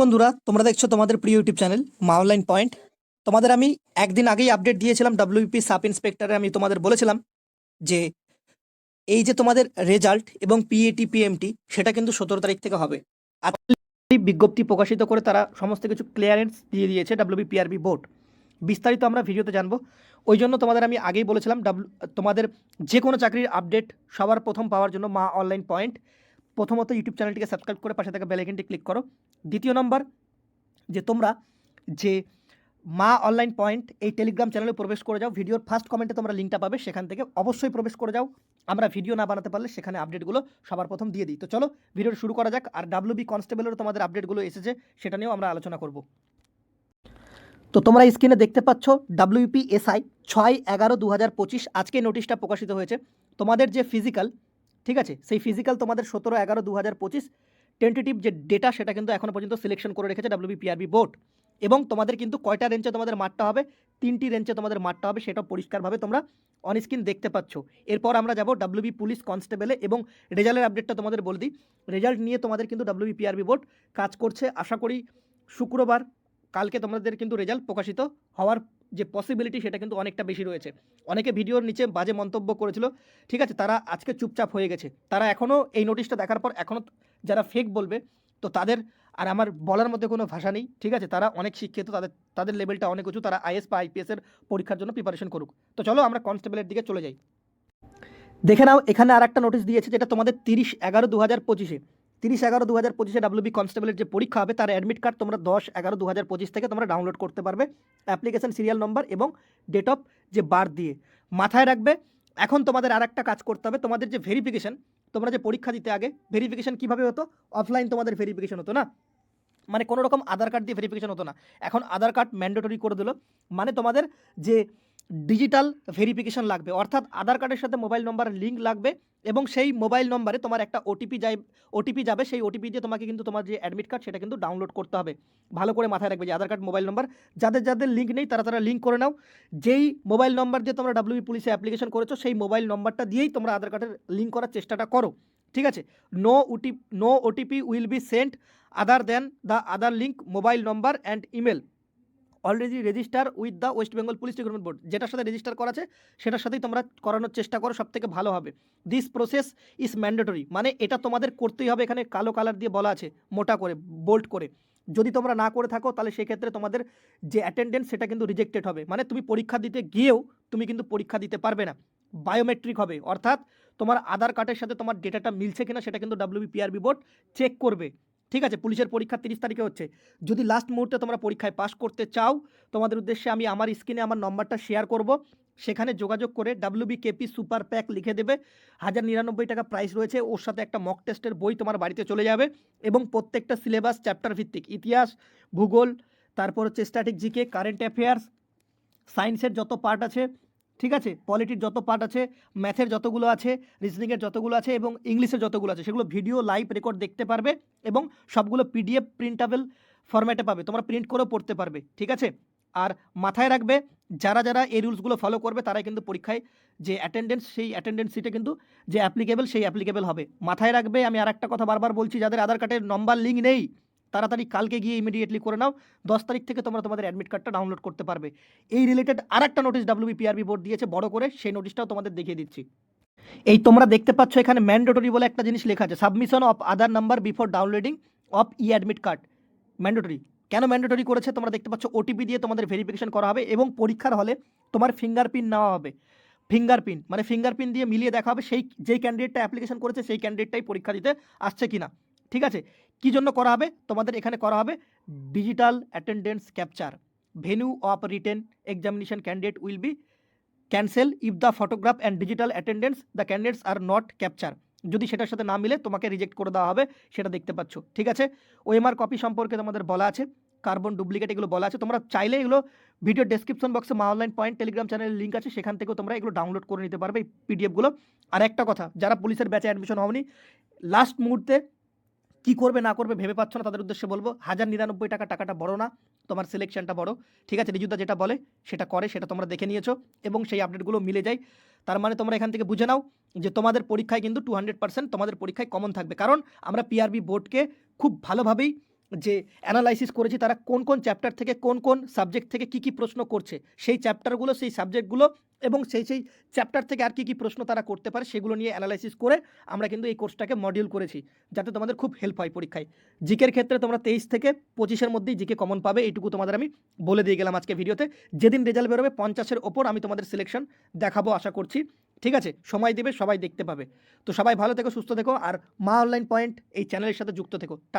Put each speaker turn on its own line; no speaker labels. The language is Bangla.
বন্ধুরা, তোমরা দেখছ তোমাদের প্রিয় YouTube channel Maa online point. তোমাদের আমি একদিন আগেই আপডেট দিয়েছিলাম ডাব্লিউপি সাব ইন্সপেক্টরে আমি তোমাদের বলেছিলাম যে, এই যে তোমাদের রেজাল্ট এবং পিএটি পিএমটি সেটা কিন্তু সতেরো তারিখ থেকে হবে। আর বিজ্ঞপ্তি প্রকাশিত করে তারা সমস্ত কিছু ক্লিয়ারেন্স দিয়ে দিয়েছে ডাব্লিউবি পিআরবি বোর্ড বিস্তারিত আমরা ভিডিওতে জানব। ওই জন্য তোমাদের আমি আগেই বলেছিলাম ডাব্লু তোমাদের যে কোনো চাকরির আপডেট সবার প্রথম পাওয়ার জন্য মা অনলাইন পয়েন্ট প্রথমত ইউটিউব চ্যানেলটিকে সাবস্ক্রাইব করে পাশে থাকা বেলাইকনটি ক্লিক করো। দ্বিতীয় নম্বর, যে তোমরা যে মা অনলাইন পয়েন্ট এই টেলিগ্রাম চ্যানেলে প্রবেশ করে যাও ভিডিওর ফার্স্ট কমেন্টে তোমরা লিঙ্কটা পাবে, সেখান থেকে অবশ্যই প্রবেশ করে যাও। আমরা ভিডিও না বানাতে পারলে সেখানে আপডেটগুলো সবার প্রথম দিয়ে দিই। তো চলো ভিডিও শুরু করা যাক, আর ডাব্লিউবি কনস্টেবলেরও তোমাদের আপডেটগুলো এসেছে, সেটা নিয়েও আমরা আলোচনা করব। তো তোমরা স্ক্রিনে দেখতে পাচ্ছ ডাব্লিউপি এসআই ছয় এগারো দু হাজার পঁচিশ, আজকে নোটিশটা প্রকাশিত হয়েছে। তোমাদের যে ফিজিক্যাল ঠিক আছে, সেই ফিজিক্যাল তোমাদের সতেরো এগারো দু হাজার পঁচিশ টেন্টেটিভ যে ডেটা সেটা কিন্তু এখনও পর্যন্ত সিলেকশন করে রেখেছে ডাব্লিউবি পিআরবি বোর্ড এবং তোমাদের কিন্তু কয়টা রেঞ্জে তোমাদের মারটা হবে? তিনটি রেঞ্জে তোমাদের মারটা হবে সেটা পরিষ্কারভাবে তোমরা অনস্ক্রিন দেখতে পাচ্ছ। এরপর আমরা যাব ডাব্লিউবি পুলিশ কনস্টেবলে এবং রেজাল্টের আপডেটটা তোমাদের বলে দিই। রেজাল্ট নিয়ে তোমাদের কিন্তু ডাব্লিউবি পিআরবি বোর্ড কাজ করছে। আশা করি শুক্রবার কালকে তোমাদের কিন্তু রেজাল্ট প্রকাশিত হওয়ার যে পসিবিলিটি সেটা কিন্তু অনেকটা বেশি রয়েছে। অনেকে ভিডিওর নিচে বাজে মন্তব্য করেছিল। ঠিক আছে, তারা আজকে চুপচাপ হয়ে গেছে। তারা এখনও এই নোটিশটা দেখার পর এখনও যারা ফেক বলবে, তো তাদের, আর আমার বলার মধ্যে কোনো ভাষা নেই, ঠিক আছে? তারা অনেক শিক্ষিত, তাদের তাদের লেভেলটা অনেক উঁচু, তারা আইএস বা আইপিএসের পরীক্ষার জন্য প্রিপারেশন করুক। তো চলো আমরা কনস্টেবলের দিকে চলে যাই। দেখে নাও, এখানে আর একটা নোটিশ দিয়েছে, যেটা তোমাদের তিরিশ এগারো দু হাজার পঁচিশে, তিরিশ এগারো দু হাজার পঁচিশে ডাব্লিউবি কনস্টেবলের যে পরীক্ষা হবে, তার অ্যাডমিট কার্ড তোমরা দশ এগারো দু হাজার পঁচিশ থেকে তোমরা ডাউনলোড করতে পারবে অ্যাপ্লিকেশন সিরিয়াল নম্বর এবং ডেট অফ যে বার্থ দিয়ে। মাথায় রাখবে, এখন তোমাদের আর একটা কাজ করতে হবে, তোমাদের যে ভেরিফিকেশন তোমরা যে পরীক্ষা দিতে আগে ভেরিফিকেশন কীভাবে হতো? অফলাইন তোমাদের ভেরিফিকেশন হতো না? মানে কোনো রকম আধার কার্ড দিয়ে ভেরিফিকেশান হতো না। এখন আধার কার্ড ম্যান্ডেটরি করে দিল। মানে তোমাদের যে ডিজিটাল ভেরিফিকেশন লাগবে। অর্থাৎ আধার কার্ডের সাথে মোবাইল নম্বর লিঙ্ক লাগবে এবং সেই মোবাইল নম্বরে তোমার একটা ওটিপি যাই ওটিপি যাবে। সেই ওটিপি দিয়ে তোমাকে কিন্তু তোমার যে অ্যাডমিট কার্ড সেটা কিন্তু ডাউনলোড করতে হবে। ভালো করে মাথায় রাখবে যে আধার কার্ড মোবাইল নম্বর যাদের যাদের লিঙ্ক নেই তারা তারা লিঙ্ক করে নাও। যেই মোবাইল নম্বর দিয়ে তোমরা ডাব্লিউবি পুলিশে অ্যাপ্লিকেশন করেছ, সেই মোবাইল নম্বরটা দিয়েই তোমরা আধার কার্ডের লিঙ্ক করার চেষ্টাটা করো। ঠিক আছে? No OT no OTP will be sent other then the other link mobile number and email already register with the West Bengal police recruitment board যেটার সাথে রেজিস্টার করা আছে, সেটার সাথেই তোমরা করানোর চেষ্টা করো সব থেকে ভালো হবে। দিস প্রসেস ইজ ম্যান্ডেটরি মানে এটা তোমাদের করতেই হবে, এখানে কালো কালার দিয়ে বলা আছে, মোটা করে বোল্ড করে। যদি তোমরা না করে থাকো, তাহলে সেক্ষেত্রে তোমাদের যে অ্যাটেন্ডেন্স সেটা কিন্তু রিজেক্টেড হবে। মানে তুমি পরীক্ষা দিতে গিয়েও, তুমি কিন্তু পরীক্ষা দিতে পারবে না। বায়োমেট্রিক হবে, অর্থাৎ তোমার আধার কার্ডের সাথে তোমার ডেটাটা মিলছে কিনা, সেটা কিন্তু ডাব্লিউবি পিআরবি বোর্ড চেক করবে। ঠিক আছে, পুলিশের পরীক্ষা তিরিশ তারিখে হচ্ছে। যদি লাস্ট মুহূর্তে তোমরা পরীক্ষায় পাশ করতে চাও, তোমাদের উদ্দেশ্যে আমি আমার স্ক্রিনে আমার নম্বরটা শেয়ার করব। সেখানে যোগাযোগ করে ডাব্লিউবি কেপি সুপার প্যাক লিখে দেবে। হাজার নিরানব্বই টাকা প্রাইস রয়েছে। ওর সাথে একটা মক টেস্টের বই তোমার বাড়িতে চলে যাবে এবং প্রত্যেকটা সিলেবাস চ্যাপ্টার ভিত্তিক ইতিহাস, ভূগোল, তারপর হচ্ছে স্ট্যাটিক জিকে কারেন্ট অ্যাফেয়ার্স সায়েন্সের যত পার্ট আছে ঠিক আছে? পলিটির যত পার্ট আছে ম্যাথের যতগুলো আছে রিজনিংয়ের যতগুলো আছে এবং ইংলিশের যতগুলো আছে, সেগুলো ভিডিও লাইভ রেকর্ড দেখতে পারবে এবং সবগুলো পিডিএফ প্রিন্টাবেল ফরম্যাটে পাবে। তোমরা প্রিন্ট করেও পড়তে পারবে, ঠিক আছে? আর মাথায় রাখবে, যারা যারা এই রুলসগুলো ফলো করবে, তারাই কিন্তু পরীক্ষায় যে অ্যাটেন্ডেন্স সেই অ্যাটেন্ডেন্স সিটে কিন্তু যে অ্যাপ্লিকেবল সেই অ্যাপ্লিকেবল হবে। মাথায় রাখবে, আমি আর একটা কথা বারবার বলছি, যাদের আধার কার্ডের নম্বর লিঙ্ক নেই তাড়াতাড়ি কালকে গিয়ে ইমিডিয়েটলি করে নাও। দশ তারিখ থেকে তোমরা তোমাদের অ্যাডমিট কার্ডটা ডাউনলোড করতে পারবে। এই রিলেটেড আর একটা নোটিশ ডাব্লিউবি পিআরবি বোর্ড দিয়েছে, বড় করে, সেই নোটিশটাও তোমাদের দেখিয়ে দিচ্ছি। এই তোমরা দেখতে পাচ্ছ এখানে ম্যান্ডেটরি বলে একটা জিনিস লেখা আছে submission of Aadhaar number before downloading of e admit card mandatory কেন ম্যান্ডেটরি করেছে? তোমরা দেখতে পাচ্ছ ওটিপি দিয়ে তোমাদের ভেরিফিকেশন করা হবে এবং পরীক্ষার হলে তোমার ফিঙ্গারপ্রিন্ট নেওয়া হবে। ফিঙ্গারপ্রিন্ট মানে ফিঙ্গারপ্রিন্ট দিয়ে মিলিয়ে দেখা হবে সেই, যেই ক্যান্ডিডেটটা অ্যাপ্লিকেশন করেছে, সেই ক্যান্ডিডেটটাই পরীক্ষা দিতে আসছে কিনা। ঠিক আছে? কী জন্য করা হবে? তোমাদের এখানে করা হবে digital attendance capture venue of written examination candidate will be cancel if the photograph and digital attendance the candidates are not capture যদি সেটার সাথে না মিলে, তোমাকে রিজেক্ট করে দেওয়া হবে, সেটা দেখতে পাচ্ছ। ঠিক আছে? ওএমআর কপি সম্পর্কে তোমাদের বলা আছে কার্বন ডুপ্লিকেট এগুলো বলা আছে। তোমরা চাইলে এগুলো ভিডিও ডেসক্রিপশন বক্সে মা অনলাইন পয়েন্ট টেলিগ্রাম চ্যানেলের লিঙ্ক আছে, সেখান থেকেও তোমরা এগুলো ডাউনলোড করে নিতে পারবে এই পিডিএফগুলো আর একটা কথা, যারা পুলিশের ব্যাচে অ্যাডমিশন হওনি লাস্ট মুহূর্তে কি করবে, না করবে ভেবে পাচ্ছ না তাদের উদ্দেশ্যে বলব? হাজার নিরানব্বই টাকা টাকাটা বড় না, তোমার সিলেকশনটা বড়। ঠিক আছে, রিজুদা যেটা বলে, সেটা করে, সেটা তোমরা দেখে নিয়েছো এবং সেই আপডেটগুলো মিলে যায়। তার মানে তোমরা এখান থেকে বুঝে নাও যে তোমাদের পরীক্ষায় কিন্তু টু হান্ড্রেড পার্সেন্ট তোমাদের পরীক্ষায় কমন থাকবে। কারণ আমরা পিআরবি বোর্ডকে খুব ভালোভাবেই যে অ্যানালাইসিস করেছি তারা কোন কোন চ্যাপ্টার থেকে কোন কোন সাবজেক্ট থেকে কি কি প্রশ্ন করছে, সেই চ্যাপ্টারগুলো সেই সাবজেক্টগুলো এবং সেই সেই চ্যাপ্টার থেকে আর কি কি প্রশ্ন তারা করতে পারে সেগুলো নিয়ে অ্যানালাইসিস করে আমরা কিন্তু এই কোর্সটাকে মডিউল করেছি, যাতে তোমাদের খুব হেল্প হয় পরীক্ষায়। জিকের ক্ষেত্রে তোমরা তেইশ থেকে পঁচিশের মধ্যেই জিকে কমন পাবে, এইটুকু তোমাদের আমি বলে দিয়ে গেলাম আজকে ভিডিওতে যেদিন রেজাল্ট বেরোবে পঞ্চাশের ওপর আমি তোমাদের সিলেকশন দেখাবো আশা করছি। ঠিক আছে? সময় দেবে, সবাই দেখতে পাবে। তো সবাই ভালো থেকো, সুস্থ থেকো, আর মা অনলাইন পয়েন্ট এই চ্যানেলের সাথে যুক্ত থেকো। টা